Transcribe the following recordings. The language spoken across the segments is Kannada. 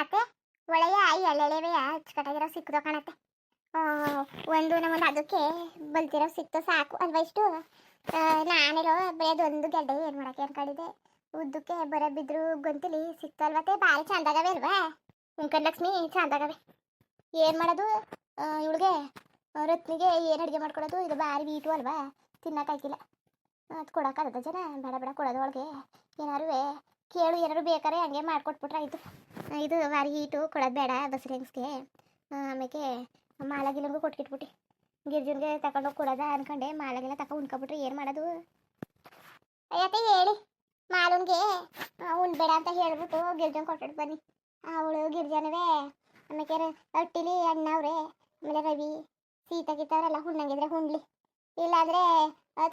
ಅತ್ತೆ, ಒಳ್ಳೆಯ ಎಳ್ಳೆಳೆವೆಯ ಅಚ್ಚುಕಟ್ಟಾಗಿರೋ ಸಿಕ್ಕದೋ ಕಾಣತ್ತೆ. ಒಂದು ನಮ್ಮೊಂದು ಅದಕ್ಕೆ ಬಲ್ತಿರೋ ಸಿಕ್ತು ಸಾಕು. ಅಲ್ವಾ ಇಷ್ಟು ನಾನಿರೋ ನಾನಿರೋ ಒಂದು ಗೆಡ್ಡೆ ಏನು ಮಾಡಕ್ಕೆ ಅನ್ಕೊಂಡಿದ್ದೆ ಉದ್ದಕ್ಕೆ ಬರ ಬಿದ್ರು ಗೊಂತಿಲಿ ಸಿಕ್ತಲ್ವತ್ತೆ ಭಾರಿ ಚಂದಾಗವೆ ಅಲ್ವಾ ಉಂಕನ್ ಲಕ್ಷ್ಮಿ ಚಂದಾಗವೆ. ಏನು ಮಾಡೋದು? ಇವಳಿಗೆ ರತ್ನಿಗೆ ಏನು ಅಡುಗೆ ಮಾಡ್ಕೊಡೋದು? ಇದು ಭಾರಿ ವೀಟು ಅಲ್ವಾ? ತಿನ್ನಕ್ಕಾಯ್ತಿಲ್ಲ ಅದು ಕೊಡೋಕ್ಕಾಗದ ಜನ, ಬೇಡ ಬೇಡ ಕೊಡೋದು ಒಳಗೆ ಏನಾರು ಕೇಳು ಏನಾರು ಬೇಕಾರೆ ಹಂಗೆ ಮಾಡ್ಕೊಟ್ಬಿಟ್ರೆ ಆಯಿತು. ಇದು ಭಾರಿ ಹೀಟು ಕೊಡೋದು ಬೇಡ ಬಸ್ರೆಂಗ್ಸ್ಗೆ ಆಮೇಲೆ ಮಾಲಾಗಿಲಂಗೂ ಕೊಟ್ಕಿಟ್ಬಿಟ್ಟು. ಗಿರ್ಜನ್ಗೆ ತಗೊಂಡೋಗಿ ಕೊಡೋದ ಅನ್ಕೊಂಡೆ, ಮಾಲಾಗೆಲ್ಲ ತಗೊಂಡು ಉಣ್ಕೊಬಿಟ್ರೆ ಏನು ಮಾಡೋದು? ಅಯ್ಯತ್ತೆ ಹೇಳಿ, ಮಾಲೂನ್ಗೆ ಉಣ್ಬೇಡ ಅಂತ ಹೇಳ್ಬಿಟ್ಟು ಗಿರ್ಜನ್ ಕೊಟ್ಬಿಟ್ಟು ಬನ್ನಿ. ಅವಳು ಗಿರ್ಜನವೇ ಆಮೇಲೆ ಅಟ್ಟಿಲಿ ಅಣ್ಣವ್ರೆ ಆಮೇಲೆ ರವಿ, ಸೀತಾ ಗೀತವರೆಲ್ಲ ಹುಣ್ಣಂಗಿದ್ರೆ ಹುಣ್ಲಿ ಇಲ್ಲಾಂದ್ರೆ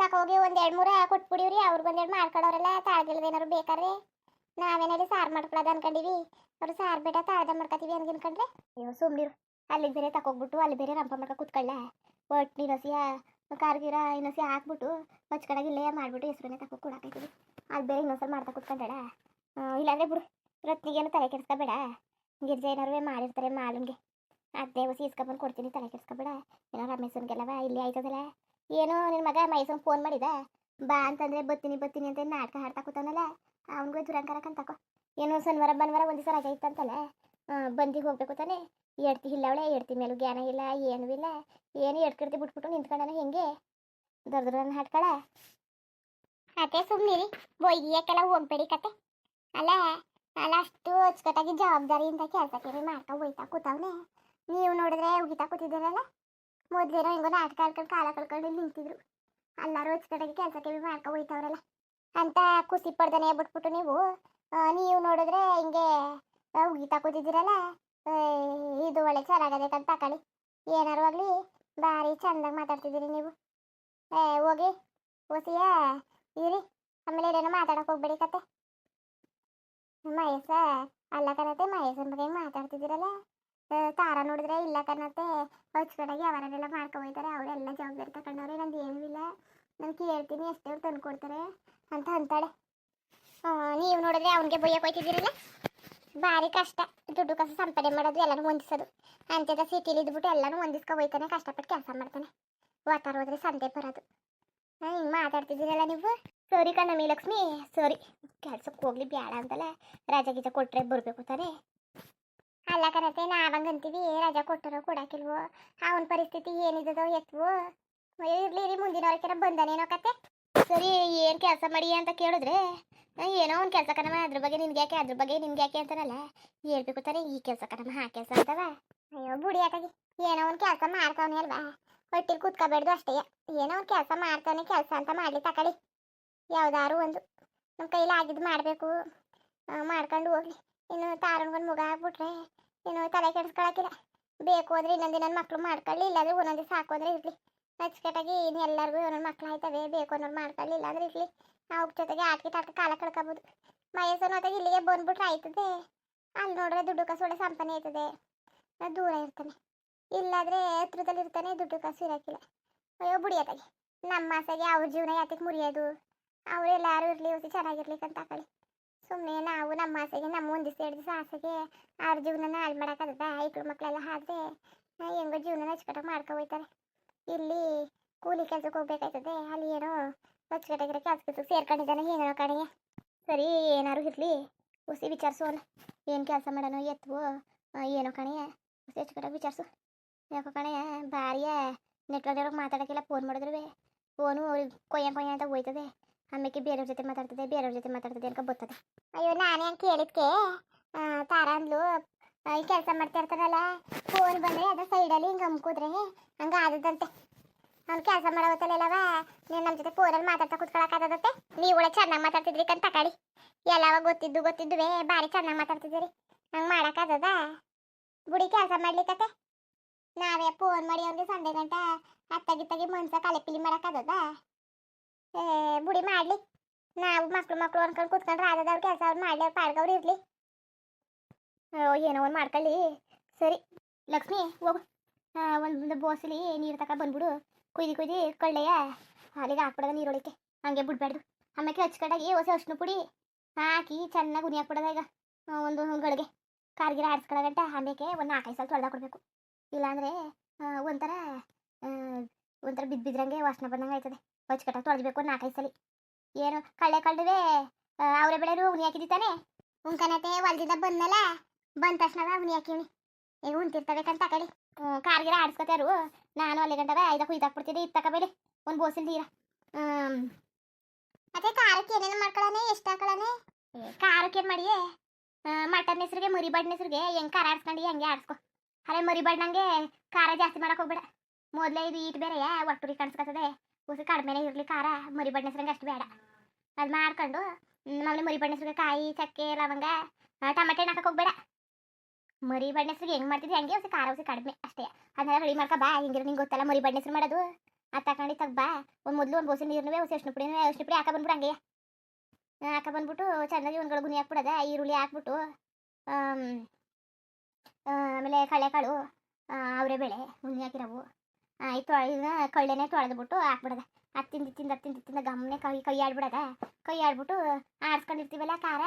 ತಕೋಗಿ ಎರಡ್ ಮೂರ ಕೊಟ್ಬಿಡಿವ್ರಿ ಅವ್ರಿಗೆ ಒಂದೆರಡು ಮಾಡ್ಕೊಡೋರೆಲ್ಲ ತಾಳ್ಗಿಲ್ದೇನಾರು ಬೇಕಾದ್ರೆ. ನಾವೇನಾದ್ರು ಸಾರು ಮಾಡ್ಕೊಳದ ಅನ್ಕೊಂಡಿವಿ. ಅವ್ರು ಸಾರ್ ಬೇಡ, ತಾಳ್ದ ಮಾಡ್ಕೊತೀವಿ ಅಂತ ಅನ್ಕೊಂಡ್ರೆ ಅಯ್ಯೋ ಸುಮ್ನಿರು ಅಲ್ಲಿಗೆ ಬೇರೆ ತಕೋಗ್ಬಿಟ್ಟು ಅಲ್ಲಿ ಬೇರೆ ರಂಪ ಮಾಡ್ಕೊ ಕುತ್ಕೊಳ್ಳ. ಒಟ್ಟು ಇನ್ನೊಸಿಯ ಕಾರ್ಗಿರ ಇನ್ನೊಸಿ ಹಾಕ್ಬಿಟ್ಟು ಮಚ್ಕಡಾಗಿ ಇಲ್ಲೇ ಮಾಡ್ಬಿಟ್ಟು ಹೆಸ್ರನ್ನೇ ತಕೋ ಕೊಡಾಕೈತೀವಿ. ಅಲ್ಲಿ ಬೇರೆ ಇನ್ನೊಂದ್ಸಲ ಮಾಡ್ತಾ ಕುತ್ಕೊಂಡಾಳ ಇಲ್ಲಾಂದ್ರೆ ಬಿಡು. ರತ್ನಿಗೇನು ತಲೆ ಕೆಡಿಸ್ಕೋಬೇಡ. ಗಿರ್ಜಾ ಏನಾರು ಮಾಡಿರ್ತಾರೆ ಮಾಲನ್ಗೆ. ಅದೇ ಹೊಸಿ ಇಸ್ಕೊಬಂದು ಕೊಡ್ತೀನಿ, ತಲೆ ಕೆಡಿಸ್ಕೋಬೇಡ. ಏನೋ ರಮೇಶನ್ಗೆಲ್ಲವ, ಇಲ್ಲಿ ಆಯ್ತದಲ್ಲ. ಏನೋ ನಿನ್ನ ಮಗ ಮೈಸೂರು ಫೋನ್ ಮಾಡಿದ. ಬಾ ಅಂತಂದ್ರೆ ಬತ್ತೀನಿ ಬತ್ತೀನಿ ಅಂತ ನಾಟಕ ಹಾಡ್ತಾ ಕೂತಾನಲ್ಲ ಅವನಿಗೂ ದುರಂಕರಕಂತ ತಕೋ. ಏನೋ ಶನಿವಾರ, ಭಾನುವಾರ ಒಂದು ದಿವಸ ರಜೆ ಇತ್ತಂತಲ್ಲ? ಬಂದಿಗೆ ಹೋಗ್ಬೇಕು ತಾನೆ. ಎಡ್ತಿ ಇಲ್ಲ ಅವಳೆ ಎಡ್ತಿ ಮೇಲೂ ಜ್ಞಾನ ಇಲ್ಲ, ಏನೂ ಇಲ್ಲ. ಏನು ಎಡ್ಕಿಡ್ತಿ ಬಿಟ್ಬಿಟ್ಟು ನಿಂತ್ಕೊಂಡನ ಹೆಂಗೆ? ದೊಡ್ಡ ದೊಡ್ಡ ಹಾಡ್ಕೊಳ? ಅದೇ ಸುಮ್ಮನಿರಿ ಬೊಯ್ಯಕ್ಕೆಲ್ಲ ಹೋಗ್ಬೇಡಿ ಕತೆ. ಅಲ್ಲ ಅಲ್ಲ, ಅಷ್ಟು ಅಚ್ಚುಕಟ್ಟಾಗಿ ಜವಾಬ್ದಾರಿಯಿಂದ ಕೆಲಸಕ್ಕೆ ಮಾಡ್ತಾ ಹೋಯ್ತಾ ಕೂತವ್ನೆ. ನೀವು ನೋಡಿದ್ರೆ ಉಗಿತಾ ಕೂತಿದ್ದೀರಲ್ಲ? ಮೊದ್ಲೇನೋ ಹೆಂಗೋ ನಾಟಕ ಆಡ್ಕೊಂಡು ಕಾಲ ಕಳ್ಕೊಂಡು ನಿಂತಿದ್ರು. ಎಲ್ಲರೂ ಅಚ್ಚುಕಟ್ಟಾಗಿ ಕೆಲಸಕ್ಕೆ ಮಾಡ್ಕೊ ಹೋಯ್ತವ್ರಲ್ಲ. ಅಂತ ಖುಷಿ ಪಡ್ದನೆ ಬಿಟ್ಬಿಟ್ಟು ನೀವು ನೀವು ನೋಡಿದ್ರೆ ಹಿಂಗೆ ಉಗಿತಾ ಕೂತಿದ್ದೀರಲ್ಲ? ಇದು ಒಳ್ಳೆ ಚೆನ್ನಾಗದೆ ಅಂತ ತಕೊಳ್ಳಿ ಏನಾರು ಆಗಲಿ ಭಾರಿ ಚಂದಾಗಿ ಮಾತಾಡ್ತಿದ್ದೀರಿ ನೀವು. ಏ, ಹೋಗಿ ಹೊಸಿಯ ಇರಿ. ಆಮೇಲೆ ಏನೇನೋ ಮಾತಾಡಕ್ಕೆ ಹೋಗ್ಬೇಡಿ ಕತೆ. ಮಹೇಶ, ಅಲ್ಲ ಕಣತೆ, ಮಹೇಶನ ಬಗ್ಗೆ ಮಾತಾಡ್ತಿದ್ದೀರಲ್ಲ? ತಾರ ನೋಡಿದ್ರೆ ಇಲ್ಲ ಕಣತೆ. ಹಚ್ಕಡಾಗಿ ಅವರನ್ನೆಲ್ಲ ಮಾಡ್ಕೊಬೋಯ್ತಾರೆ ಅವರೆಲ್ಲ ಜವಾಬ್ದಾರಿ ತಗೊಂಡವ್ರೆ ನಂದು ಏನೂ ಇಲ್ಲ. ನಾನು ಕೇಳ್ತೀನಿ ಎಷ್ಟೇ ತಂದು ಕೊಡ್ತಾರೆ ಅಂತ ಅಂತಾಳೆ. ನೀವು ನೋಡಿದ್ರೆ ಅವನಿಗೆ ಬೊಯ್ಯಕ್ಕೆ ಹೋಯ್ತಿದ್ದೀರಲ್ಲ ಭಾರಿ ಕಷ್ಟ. ದುಡ್ಡು ಕಸ ಸಂಪಾದನೆ ಮಾಡೋದು, ಎಲ್ಲನೂ ಹೊಂದಿಸೋದು. ಅಂತ್ಯದ ಸಿಟಿಲಿ ಇದ್ಬಿಟ್ಟು ಎಲ್ಲನೂ ಹೊಂದಿಸ್ಕೊ ಹೋಯ್ತಾನೆ, ಕಷ್ಟಪಟ್ಟು ಕೆಲಸ ಮಾಡ್ತಾನೆ. ವಾತಾರ ಹೋದ್ರೆ ಸಂತೆ ಬರೋದು. ಹಿಂಗೆ ಮಾತಾಡ್ತಿದ್ದೀರಲ್ಲ ನೀವು? ಸರಿ ಕಣಮಿ ಲಕ್ಷ್ಮಿ. ಸರಿ ಕೆಲ್ಸಕ್ಕೆ ಹೋಗ್ಲಿ ಬೇಡ ಅಂತಲ್ಲ. ರಜಾ ಗೀಜ ಕೊಟ್ಟರೆ ಬರಬೇಕು ತಾನೆ? ಅಲ್ಲ ಕಣತೆ ನಾವಂಗಂತೀವಿ ರಜಾ ಕೊಟ್ಟರೋ ಕೊಡಾಕಿಲ್ವೋ? ಅವನ ಪರಿಸ್ಥಿತಿ ಏನಿದ್ದದೋ ಎತ್ವೋ? ಇರ್ಲಿ ಇರಿ ಮುಂದಿನ ವರ್ಷ ಬಂದಾನೇನೋ ಕತೆ. ಸರಿ, ಏನು ಕೆಲಸ ಮಾಡಿ ಅಂತ ಕೇಳಿದ್ರೆ ಏನೋ ಒಂದು ಕೆಲಸ ಕಣಮ್ಮ ಅದ್ರ ಬಗ್ಗೆ ನಿನ್ಗೆ ಯಾಕೆ, ಅದ್ರ ಬಗ್ಗೆ ನಿನ್ಗೆ ಯಾಕೆ ಅಂತಾರಲ್ಲ, ಹೇಳ್ಬೇಕು ತಾನೆ, ಈ ಕೆಲಸ ಕಣಮ್ಮ ಆ ಕೆಲಸ ಅಂತವ. ಅಯ್ಯೋ, ಬುಡಿ ಆತಾಗಿ ಏನೋ ಒಂದು ಕೆಲಸ ಮಾಡ್ತಾವನೆ ಅಲ್ವಾ. ಹೊಟ್ಟಿಲ್ ಕೂತ್ಕೋಬೇಡ್ದು ಅಷ್ಟೇ. ಏನೋ ಒಂದು ಕೆಲಸ ಮಾಡ್ತಾನೆ ಕೆಲಸ ಅಂತ ಮಾಡ್ಲಿ, ತಕಳಿ. ಯಾವ್ದಾರು ಒಂದು ನಮ್ಮ ಕೈಲಿ ಆಗಿದ್ದು ಮಾಡಬೇಕು. ಮಾಡ್ಕೊಂಡು ಹೋಗ್ಲಿ. ಇನ್ನು ತಾರನ್ಗೊಂದು ಮುಗ ಆಗ್ಬಿಟ್ರೆ, ಇನ್ನು ತಲೆ ಕೆಡಿಸ್ಕೊಳಕಿಲ್ಲ ಬೇಕು ಅಂದ್ರೆ ಇನ್ನೊಂದಿನ ಇನ್ನೊಂದು ಮಕ್ಳು ಮಾಡ್ಕೊಳ್ಳಿ, ಇಲ್ಲಾಂದ್ರೆ ಒಂದೊಂದು ಸಾಕು ಅಂದ್ರೆ ಇರ್ಲಿ. ಅಚ್ಚುಕಟ್ಟಾಗಿ ಇನ್ನು ಎಲ್ಲರಿಗೂ ಒಂದೊಂದು ಮಕ್ಳು ಆಯ್ತವೆ ಬೇಕು ಅನ್ನೋರು ಮಾಡ್ಕೊಳ್ಳಿಲ್ಲ ಇಲ್ಲಾಂದ್ರೆ ಇರ್ಲಿ. ನಾವು ಜೊತೆಗೆ ಆಟಕ್ಕೆ ತಾಟಕ್ಕೆ ಕಾಲ ಕಳ್ಕೊಬೋದು. ಮಹೇಶನ ಹೋದಾಗ ಇಲ್ಲಿಗೆ ಬಂದ್ಬಿಟ್ರೆ ಆಯ್ತದೆ. ಅಲ್ಲಿ ನೋಡಿದ್ರೆ ದುಡ್ಡು ಕಾಸು ಒಳ್ಳೆ ಸಂಪನೆ ಆಯ್ತದೆ. ದೂರ ಇರ್ತಾನೆ. ಇಲ್ಲಾದ್ರೆ ಹತ್ರದಲ್ಲಿ ಇರ್ತಾನೆ ದುಡ್ಡು ಕಾಸು ಇರೋಕ್ಕಿಲ್ಲ ಅಯ್ಯೋ ಬುಡಿಯೋದಾಗೆ. ನಮ್ಮ ಆಸೆಗೆ ಅವ್ರ ಜೀವನ ಯಾತಕ್ಕೆ ಮುರಿಯೋದು. ಅವರೆಲ್ಲರೂ ಇರಲಿ ಹೊಸಿ ಚೆನ್ನಾಗಿರ್ಲಿಕ್ಕೆ ಅಂತ ಹಾಕೊಳ್ಳಿ ಸುಮ್ಮನೆ ನಾವು ನಮ್ಮ ಆಸೆಗೆ ನಮ್ಮ ಒಂದು ದಿವಸ ಎರಡು ದಿವಸ ಆಸೆಗೆ ಅವ್ರ ಜೀವನನ ಹಾಳು ಮಾಡೋಕ್ಕಾಗದ ಇಬ್ಬರು ಮಕ್ಕಳೆಲ್ಲ ಆ, ಹೆಂಗೋ ಜೀವನನ ಅಚ್ಚುಕಟ್ಟಾಗಿ ಮಾಡ್ಕೊ ಹೋಯ್ತಾರೆ. ಇಲ್ಲಿ ಕೂಲಿ ಕೆಲ್ಸಕ್ಕೆ ಹೋಗ್ಬೇಕಾಯ್ತದೆ, ಅಲ್ಲಿ ಏನೋ ಅಚ್ಚುಕಟ್ಟಾಗಿರೋ ಕೆಲಸ ಕೆಲಸ ಸೇರ್ಕೊಂಡಿದ್ದಾನೆ ಏನೋ ಕಡೆಗೆ ಸರಿ ಏನಾರು ಇರಲಿ ಹುಸಿ ವಿಚಾರಿಸೋಣ. ಏನು ಕೆಲಸ ಮಾಡೋಣ ಎತ್ತುವೋ ಏನೋ ಕಣೆಯ ಹುಸಿ ಅಚ್ಚುಕಟ್ಟಾಗಿ ವಿಚಾರಿಸು. ಯಾಕೋ ಕಣೆಯ ಭಾರಿಯ ನೆಟ್ವರ್ಕ್ ಮಾತಾಡೋಕ್ಕೆಲ್ಲ ಫೋನ್ ಮಾಡಿದ್ರು ಫೋನು ಕೊಯ್ಯ ಕೊಯ್ಯ ಅಂತ ಹೋಯ್ತದೆ. ಆಮೇಲೆ ಬೇರೆಯವ್ರ ಜೊತೆ ಮಾತಾಡ್ತದೆ, ಬೇರೆಯವ್ರ ಜೊತೆ ಮಾತಾಡ್ತದೆ ಅನ್ಕೊ ಬರ್ತದೆ ಅಯ್ಯೋ, ನಾನೇ ಕೇಳಿದ್ಕೆ. ತಾರ ಅಂದ್ಲು ಈ ಕೆಲಸ ಮಾಡ್ತಾ ಇರ್ತಾರಲ್ಲ ಫೋನ್ ಬಂದರೆ ಅದ ಸೈಡಲ್ಲಿ ಹಿಂಗೆ ಅಮ್ಕುದ್ರೆ ಹಂಗೆ ಆದದಂತೆ. ಅವ್ನು ಕೆಲಸ ಮಾಡೋತ್ತಲ್ಲವ ನೀನು ನಮ್ಮ ಜೊತೆ ಫೋನಲ್ಲಿ ಮಾತಾಡ್ತಾ ಕುತ್ಕೊಳಕ್ಕಾಗದತ್ತೆ ನೀವು ಒಳ್ಳೆ ಚೆನ್ನಾಗಿ ಮಾತಾಡ್ತಿದ್ರಿ ಕಂತ ಎಲ್ಲ ಎಲ್ಲವ ಗೊತ್ತಿದ್ದು ಗೊತ್ತಿದ್ದುವೆ, ಭಾರಿ ಚೆನ್ನಾಗಿ ಮಾತಾಡ್ತಿದ್ದೀರಿ. ಹಂಗೆ ಮಾಡೋಕ್ಕಾಗದ ಬುಡಿ ಕೆಲಸ ಮಾಡ್ಲಿಕ್ಕತ್ತೆ ನಾವೇ ಫೋನ್ ಮಾಡಿ ಅವ್ನಿಗೆ ಸಂಡೆ ಗಂಟ ಅತ್ತಗಿತ್ತಗಿ ಮನ್ಸ ಕಲೆಪಿಲಿ ಮಾಡೋಕ್ಕಾಗದ ಏ, ಬುಡಿ ಮಾಡಲಿ. ನಾವು ಮಕ್ಕಳು ಮಕ್ಕಳು ಅನ್ಕೊಂಡು ಕುತ್ಕೊಂಡ್ರೆ ಆದದವ್ರ ಕೆಲಸ, ಅವ್ರು ಮಾಡ್ಲಿ, ಅವ್ರು ಪಾಡ್ಗವ್ರು ಇರ್ಲಿ. ಏನೋ ಒಂದು ಮಾಡ್ಕೊಳ್ಳಿ. ಸರಿ, ಲಕ್ಷ್ಮಿ, ಹೋಗು. ಒಂದು ಬೋಸಲಿ ನೀರು ತಕ ಬಂದ್ಬಿಡು. ಕುಯ್ದು ಕುಯ್ದು ಕಳ್ಳೆಯ ಹಾಲಿಗೆ ಹಾಕ್ಬಿಡೋದ ನೀರೊಳಕ್ಕೆ. ಹಂಗೆ ಬಿಡ್ಬಾರ್ದು ಆಮೇಲೆ ಹಚ್ಕಟಾಗಿ ಹೊಸ ಅರ್ಶಿನ ಪುಡಿ ಹಾಕಿ ಚೆನ್ನಾಗಿ ಉನಿ ಹಾಕ್ಬಿಡೋದ ಈಗ. ಒಂದು ಗಳಿಗೆ ಕಾರ್ಗಿರ ಆಡಿಸ್ಕೊಳ್ಳೋಗಂಟ ಆಮೇಲೆ ಒಂದು ನಾಲ್ಕೈದು ಸಲ ತೊಳ್ದ ಕೊಡಬೇಕು ಇಲ್ಲಾಂದರೆ ಒಂಥರ ಒಂಥರ ಬಿದ್ದು ಬಿದ್ರಂಗೆ ವಾಸನೆ ಬಂದಂಗೆ ಆಯ್ತದೆ. ಹಚ್ಕಟ್ಟಾಗಿ ತೊಳೆದ್ಬೇಕು ನಾಲ್ಕೈದು ಸಲ. ಏನು, ಕಳ್ಳೆ ಕಳ್ಳುವೆ ಅವರೇ ಬೆಳೆರು ಉನಿ ಹಾಕಿದ್ದಾನೆ ಉಂಕನತೆ ಹೊಲ್ದಿಂದ ಬಂದಲ್ಲ ಬಂದ ತಕ್ಷಣ ಉನಿ ಏ ಈಗ ಉಂತಿರ್ತಬೇಕಂತ ಕಡೆ. ಕಾರ್ಗಿರ ಆಡಿಸ್ಕೊತಾರು. ನಾನು ಅಲ್ಲಿ ಗಂಟವ ಐದಕ್ಕೆ ಕುಯ್ದಾಕ್ಬಿಡ್ತೀನಿ ಇತ್ತಕ ತಗೋಬೇಡಿ ಒಂದು ಬೋಸಿಲ್ ನೀರ ಮತ್ತೆ ಖಾರಕ್ಕೆ ಏನೇನು ಮಾಡ್ಕೊಳ್ಳೋಣ ಎಷ್ಟು ಹಾಕೊಳ್ಳೋಣ ಖಾರಕ್ಕೆ ಏನು ಮಾಡಿಯೇ? ಮಟನ್ ಹೆಸ್ರಿಗೆ ಮರಿ ಬಡ್ನ ಹೆಸ್ರಿಗೆ ಹೆಂಗ್ ಖಾರ ಆಡ್ಸ್ಕೊಂಡು ಹಂಗೆ ಆಡ್ಸ್ಕೊ. ಅರೆ ಮರಿ ಬಡ್ನಂಗೆ ಖಾರ ಜಾಸ್ತಿ ಮಾಡಕ್ ಹೋಗ್ಬೇಡ. ಮೊದಲೇ ಇದು ಈಟ್ ಬೇರೆ ಒಟ್ಟುರಿ ಕಾಣಿಸ್ಕೊತದೆ. ಉಸಿ ಕಡಿಮೆನೇ ಇರಲಿ ಖಾರ ಮರಿ ಬಡ್ನ ಹೆಸ್ರಂಗೆ ಅಷ್ಟು ಬೇಡ. ಅದು ಮಾಡ್ಕೊಂಡು ಮಾಮೂಲಿ ಮರಿ ಬಡ್ನ ಹೆಸ್ರಿಗೆ ಕಾಯಿ ಚಕ್ಕೆ ಲವಂಗ ಟಮಟೆ ಟಮಾಟೆ ಹಾಕಕ್ಕೆ ಹೋಗ್ಬೇಡ. ಮರಿ ಬಣ್ಣಸ್ರಿಗೆ ಹೆಂಗ್ ಮಾಡ್ತಿದ್ವಿ ಹಂಗೆ ಉಸಿ ಖಾರ ಉಸಿ ಕಡಿಮೆ ಅಷ್ಟೇ. ಅದನ್ನೆಲ್ಲ ರೆಡಿ ಮಾಡ್ಕ ಬಾ. ಹಿಂಗಿರೋ ನಿಂಗೆ ಗೊತ್ತಲ್ಲ ಮರಿ ಬಣ್ಣಸ್ರು ಮಾಡೋದು. ಅದು ತಗೊಂಡು ತಗ ಬಾ. ಒಂದು ಮೊದ್ಲು ಒಂದು ಬೋಸಿನ ನೀರ್ನವೇ ಹೊಸ ಅಷ್ಟು ಪುಡಿ ಅಷ್ಟು ಪುಡಿ ಹಾಕ ಬಂದ್ಬಿಡು ಹಂಗೆ. ಹಾಕ ಬಂದ್ಬಿಟ್ಟು ಚೆನ್ನಾಗಿ ಒಂದ್ಗಳು ಗುಣಿ ಹಾಕ್ಬಿಡೋದ? ಈರುಳ್ಳಿ ಹಾಕ್ಬಿಟ್ಟು ಆಮೇಲೆ ಆ, ಆಮೇಲೆ ಕಡಲೆಕಾಳು ಅವರೆಬೇಳೆ ಗುಣಿ ಹಾಕಿರವು. ಆಯ್ತು ಇದನ್ನ ಕಳ್ಳೆನೆ ತೊಳೆದ್ಬಿಟ್ಟು ಹಾಕ್ಬಿಡೋದ? ಹತ್ತಿಂದ ತಿಂದ ಹತ್ತಿಂದ ತಿಂದ ಗಮ್ಮನೆ ಕೈ ಕೈ ಆಡ್ಬಿಡೋದ? ಕೈ ಆಡ್ಬಿಟ್ಟು ಆಡ್ಸ್ಕೊಂಡಿರ್ತೀವಲ್ಲ ಖಾರ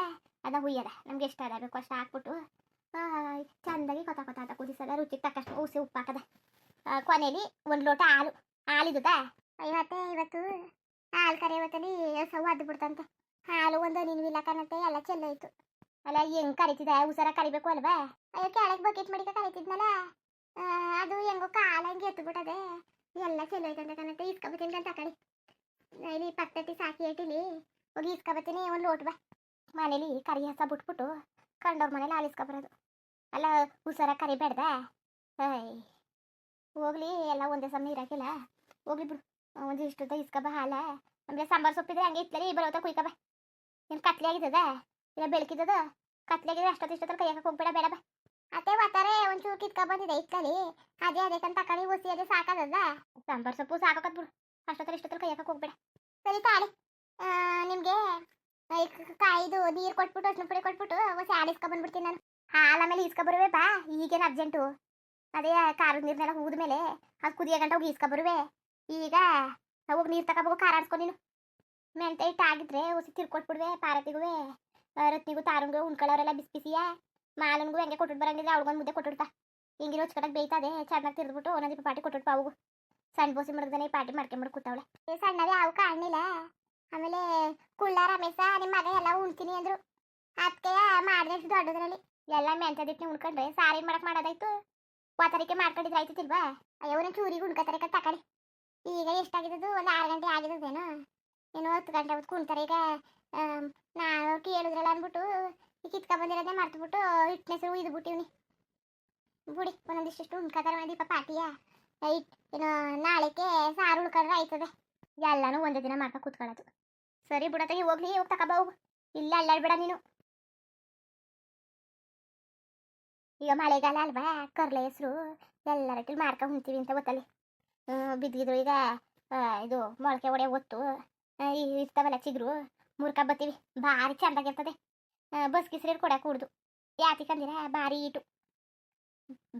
ಅದ ಹುಯ್ಯದ? ನಮ್ಗೆ ಎಷ್ಟು ಅದ ಬೇಕು ಅಷ್ಟು ಹಾಕ್ಬಿಟ್ಟು. ಚಂದಾಗಿ ಕೊತ ಕೊತ ಅಂತ ಕುದಿಸದ ರುಚಿಗೆ ತಕ್ಕಷ್ಟು ಉಸಿ ಉಪ್ಪು ಹಾಕದ ಕೊನೆಯಲ್ಲಿ ಒಂದು ಲೋಟ ಹಾಲು ಹಾಲಿದುದ ಇವತ್ತೆ ಇವತ್ತು ಹಾಲು ಕರೆಯವತ್ತಲ್ಲಿ ಸವ್ ಅದ್ದು ಬಿಡ್ತಂತೆ. ಹಾಲು ಒಂದು ನಿನ್ವಿಲ್ಲ ಕನತೆ ಎಲ್ಲ ಚೆಲ್ಲೋಯ್ತು ಅಲ್ಲ ಹೆಂಗ್ ಕರಿತಿದೆ ಉಸರ ಕರಿಬೇಕು ಅಲ್ವಾ? ಅಯ್ಯೋ ಕೆಳಗೆ ಬಕೆಟ್ ಮಡಿಕ ಕರಿತಿದ್ನಲ್ಲ? ಅದು ಹೆಂಗೋ ಕಾಲ ಹಂಗೆ ಎತ್ತು ಬಿಟ್ಟದೆ. ಎಲ್ಲ ಚೆಲ್ಲೋಯ್ತಂತೆ ಕನತೆ ಇಸ್ಕೊಬತ್ತೀನಿ ಅಂತ ಕಡೆ. ಇಲ್ಲಿ ಪತ್ತಟ್ಟಿ ಸಾಕಿ ಇಟ್ಟಿಲಿ ಹೋಗಿ ಇಸ್ಕೊಬತ್ತೀನಿ ಒಂದು ಲೋಟ್ ಬಾ. ಮನೇಲಿ ಕರಿ ಹಸ ಬಿಟ್ಬಿಟ್ಟು ಕಂಡವ್ರ ಮನೇಲಿ ಹಾಲು ಇಸ್ಕೊಬರೋದು ಅಲ್ಲ, ಹುಷಾರ ಕರಿಬೇಡ್ದ ಹಾಯ್ ಹೋಗ್ಲಿ, ಎಲ್ಲ ಒಂದೇ ಸಮ ಇರಾಕಿಲ್ಲ ಹೋಗ್ಲಿ ಬಿಡು. ಒಂದಿಷ್ಟು ಇಸ್ಕಬ ಹಾಲ. ಆಮೇಲೆ ಸಾಂಬಾರು ಸೊಪ್ಪಿದ್ರೆ ಹಂಗೆ ಇತ್ತಲಿ ಬರೋತ ಕುಯ್ಕಬ. ಏನು ಕತ್ಲೆ ಆಗಿದ್ದದ ಇಲ್ಲ ಬೆಳಕಿದ್ದದ ಕತ್ಲೆ ಆಗಿದ್ರೆ ಅಷ್ಟೊತ್ತು ಇಷ್ಟೊತ್ತಲ್ಲಿ ಕೈ ಹಾಕಕ್ಕೆ ಹೋಗ್ಬೇಡ ಬೇಡ ಬಾ. ಅತ್ತೆ ಒತ್ತಾರೆ ಒಂಚೂರು ಕಿತ್ಕ ಬಂದಿದೆ ಇತ್ತಲಿ ಅದೇ ಅದಕ್ಕಂತ ತಕೊಳ್ಳಿ ಒಸಿ ಅದೇ ಸಾಕಾದದ. ಸಾಂಬಾರ್ ಸೊಪ್ಪು ಸಾಕಾಕತ್ ಬಿಡು. ಅಷ್ಟೊತ್ತಲ್ಲಿ ಇಷ್ಟೊತ್ತರ ಕೈಯಾಕ ಹೋಗ್ಬೇಡ ಸರಿ, ತಾಳಿ. ನಿಮಗೆ ಕಾಯ್ದು ನೀರು ಕೊಟ್ಬಿಟ್ಟು ಅಷ್ಟು ಪುಡಿ ಕೊಟ್ಬಿಟ್ಟು ಹೊಸ ಆಡಿಸ್ಕೊ ಬಂದ್ಬಿಡ್ತೀನಿ ನಾನು. ಹಾಲ ಮೇಲೆ ಈಸ್ಕೊ ಬರುವೆ ಬಾ, ಈಗೇನು ಅರ್ಜೆಂಟು ಅದೇ ಕಾರು ನೀರ್ನೆಲ್ಲ ಹೂದ ಮೇಲೆ ಅದು ಕುದಿಯ ಗಂಟ ಹೋಗಿ ಇಸ್ಕ ಬರುವೆ ಈಗ ಹೋಗಿ ನೀರು ತಗೋಬೇಕು ಖಾರ ಆಡ್ಸ್ಕೊ ನೀನು. ಮೆಂತೆ ಹಿಟ್ಟು ಆಗಿದ್ರೆ ಉಸಿ ತಿರ್ಕೊಟ್ಬಿಡುವೆ, ಪಾರತಿಗುವೆ. ರತ್ನಿಗೂ ತಾರಂಗೂ ಉಣ್ಕೊಳ್ಳೋರೆಲ್ಲ ಬಿಸಿ ಬಿಸಿಯ. ಮಾಲನ್ಗೂ ಹೆಂಗೆ ಕೊಟ್ಟು ಬರಂಗಿದ್ರೆ ಅವಳಿಗೊಂದು ಮುದ್ದೆ ಕೊಟ್ಬಿಡ್ತಾ ಹಿಂಗಿರೋ ಹೊಚ್ಕಡಕ್ಕೆ ಬೇಯ್ತದೆ, ಚೆನ್ನಾಗಿ ತಿರ್ದ್ಬಿಟ್ಟು ಒಂದೊಂದು ಪಾಟಿ ಕೊಟ್ಬಿಟ್ಟು ಅವು ಸಣ್ಣ ಬೋಸಿ ಈ ಪಾಟಿ ಮಾಡ್ಕೊಂಬಿಡು ಕೂತವಳೆ. ಏ ಸಣ್ಣದೇ ಯಾವ ಕಾಣಲಿಲ್ಲ. ಆಮೇಲೆ ಕುಳ್ಳ ರಮೇಶ ನಿಮ್ಮ ಮಗ ಎಲ್ಲ ಉಣ್ತೀನಿ ಅಂದ್ರು. ಅದಕ್ಕೆ ಮಾಡಿದ್ರೆ ದೊಡ್ಡದ್ರಲ್ಲಿ. ಎಲ್ಲ ಮೆಂತದಿಟ್ಟು ಉಣ್ಕೊಂಡ್ರೆ ಸಾರಿ ಮಾಡಕ್ ಮಾಡೋದಾಯ್ತು. ಪಾತರಿಕೆ ಮಾಡ್ಕೊಂಡಿದ್ರೆ ಆಯ್ತಿಲ್ವಾ ಅಯ್ಯೋ, ಒಂದು ಚೂರಿಗೆ ಉಣ್ಕೋತಾರೆ ತಕಳಿ ಈಗ ಎಷ್ಟಾಗಿದ್ದು ಒಂದು ಆರು ಗಂಟೆ ಆಗಿದ್ದೇನು ಏನು. ಹತ್ತು ಗಂಟೆ ಹೊತ್ತು ಕುಣ್ತಾರೆ. ಈಗ ನಾನು ಕೇಳಿದ್ರಲ್ಲ ಅಂದ್ಬಿಟ್ಟು ಕಿತ್ಕೊ ಬಂದಿರೋದೇ ಮರ್ತ್ಬಿಟ್ಟು ಹಿಟ್ಟಿನ ಹೆಸರು ಇದು ಬಿಟ್ಟಿವ್ನಿ. ಬುಡಿ ಒಂದೊಂದಿಷ್ಟು ಉಣ್ಕೋತಾರೆ ದೀಪ ಪಾಟಿಯ ರೈಟ್ ಏನು ನಾಳೆಗೆ ಸಾರು ಉಳ್ಕೊಂಡ್ರೆ ಆಯ್ತದೆ. ಎಲ್ಲಾನು ಒಂದೇ ದಿನ ಮಾಡ್ಕೊ ಕೂತ್ಕೊಳ್ಳೋದು. ಸರಿ ಬಿಡತ್ತಾಗಿ ಹೋಗ್ಲಿ, ಹೋಗಿ ಬಾವು ಇಲ್ಲ ಇಲ್ಲ ಅಲ್ಲಾಡ್ಬೇಡ ನೀನು. ಈಗ ಮಳೆಗಾಲ ಅಲ್ವಾ? ಕರ್ಲೆ ಹೆಸರು. ಎಲ್ಲರಟ್ಟಿಲ್ ಮಾಡ್ಕೊಂಡು ಹೊಂತೀವಿ ಅಂತ ಗೊತ್ತಲ್ಲಿ. ಬಿದ್ದಿದ್ರು ಈಗ ಇದು ಮೊಳಕೆ ಒಡೆ ಒತ್ತು ಇರ್ತಾವಲ್ಲ ಚಿಗ್ರು, ಮುರ್ಕ ಬತ್ತೀವಿ. ಭಾರಿ ಚಂದಾಗಿರ್ತದೆ ಬಸ್ ಕಿಸ್ರಿ ಕೊಡಕ್ಕೆ ಕುಡ್ದು ಯಾತಿಕಂದಿರ ಭಾರಿ ಇಟು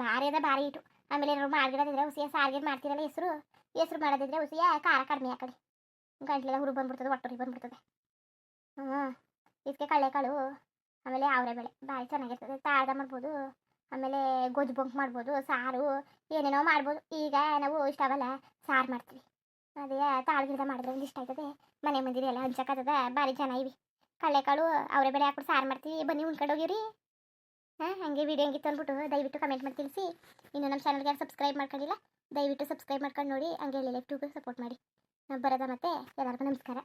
ಭಾರಿ ಅದ, ಭಾರಿ ಇಟು ಆಮೇಲೆ ಏನಾದ್ರು ಮಾಡ್ಗಿಡೋದಿದ್ರೆ ಹುಸಿಯ ಸಾರಿಗೆ ಮಾಡ್ತೀರಲ್ಲ ಹೆಸರು? ಹೆಸರು ಮಾಡೋದಿದ್ರೆ ಹುಸಿಯ ಖಾರ ಕಡಿಮೆ ಆ ಗಂಟ್ಲೆಲ್ಲ ಹುರು ಬಂದ್ಬಿಡ್ತದೆ ಒಟ್ಟುರಿ ಬಂದ್ಬಿಡ್ತದೆ. ಹ್ಞೂ ಇದಕ್ಕೆ ಕಳ್ಳೆಕಾಳು ಆಮೇಲೆ ಅವರೆ ಬೆಳೆ. ಭಾರಿ ಚೆನ್ನಾಗಿರ್ತದೆ. ತಾಳ್ದ ಮಾಡ್ಬೋದು. ಆಮೇಲೆ ಗೊಜ್ಜು ಬಂಕ್ ಮಾಡ್ಬೋದು, ಸಾರು, ಏನೇನೋ ಮಾಡ್ಬೋದು. ಈಗ ನಾವು ಇಷ್ಟವಲ್ಲ ಸಾರು ಮಾಡ್ತೀವಿ. ಅದೇ ತಾಳ್ಗಿಡ ಮಾಡಿದ್ರೆ ಒಂದು ಇಷ್ಟ ಆಯ್ತದೆ. ಮನೆ ಮಂದಿದೆ ಎಲ್ಲ ಹಂಚಕತ್ತದ, ಭಾರಿ ಜನ ಇವಿ. ಕಳ್ಳೆಕಾಳು ಅವರೇ ಬೇರೆ ಹಾಕ್ಬಿಟ್ಟು ಸಾರು ಮಾಡ್ತೀವಿ. ಬನ್ನಿ ಉಣ್ಕೊಂಡು ಹೋಗಿರಿ ಹಾಂ, ಹಾಗೆ ವಿಡಿಯೋ ಹಂಗಿತ್ತು ಅಂದ್ಬಿಟ್ಟು ದಯವಿಟ್ಟು ಕಮೆಂಟ್ ಮಾಡಿ ತಿಳಿಸಿ. ಇನ್ನು ನಮ್ಮ ಚಾನಲ್ಗೆ ಯಾರು ಸಬ್ಸ್ಕ್ರೈಬ್ ಮಾಡ್ಕೊಂಡಿಲ್ಲ, ದಯವಿಟ್ಟು ಸಬ್ಸ್ಕ್ರೈಬ್ ಮಾಡ್ಕೊಂಡು ನೋಡಿ, ಹಂಗೆ ಲೈಕ್ ಟೂಗೆ ಸಪೋರ್ಟ್ ಮಾಡಿ. ಬರೋದ ಮತ್ತೆ, ಎಲ್ಲರಿಗೂ ನಮಸ್ಕಾರ.